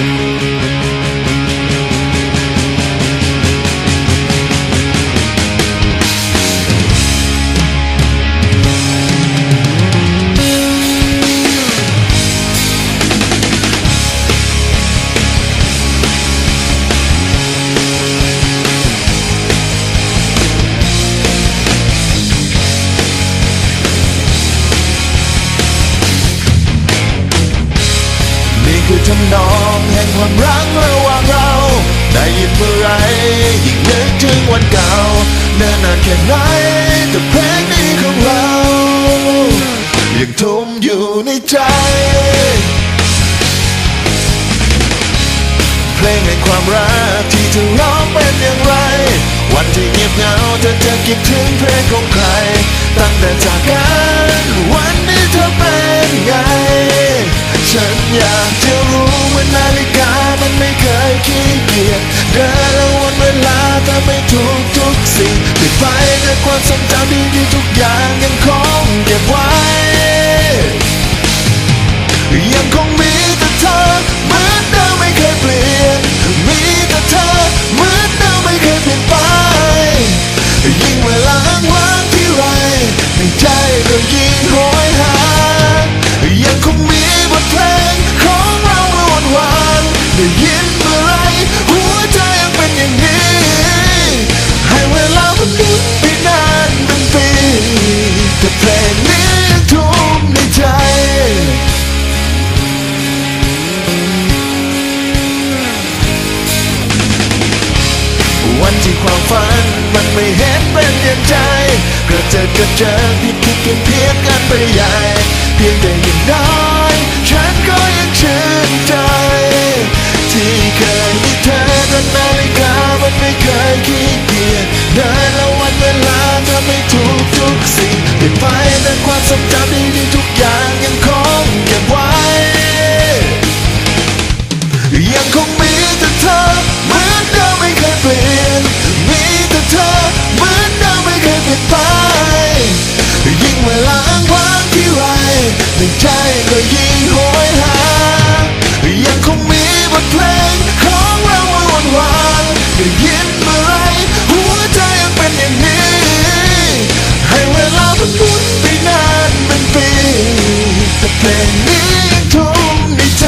นี่คื นองแห่งความรักระหว่างเรา ได้ยินเมื่อไรยิ่งนึกถึงวันเก่าเนิ่นนานแค่ไหนแต่เพลงนี้ของเรา ยังทุ่มอยู่ในใจ เพลงแห่งความรักที่เธอร้องเป็นอย่างไร วันที่เงียบเหงาเธอจะคิดถึงเพลงของากจะรู้ว่านาฬิกามันไม่เคยขี้เกียจเดินแล้ววันเวลาทำให้ทุกทุกสิ่งเปิดไฟแต่ความทรงจำดีๆ มันไม่เห็นเป็นอย่างใจกระเจิดกระเจิงผิดผิดเพี้ยนเพี้ยนกันไปใหญ่เพียงแต่ ใจก็ยิ่งโหยหา ยังคงมีบทเพลงของเราวนวานได้ยินอะไรหัวใจยังเป็นอย่างนี้ ให้เวลาพันวุนไปนานเป็นปีแต่เพลงนี้คงในใจ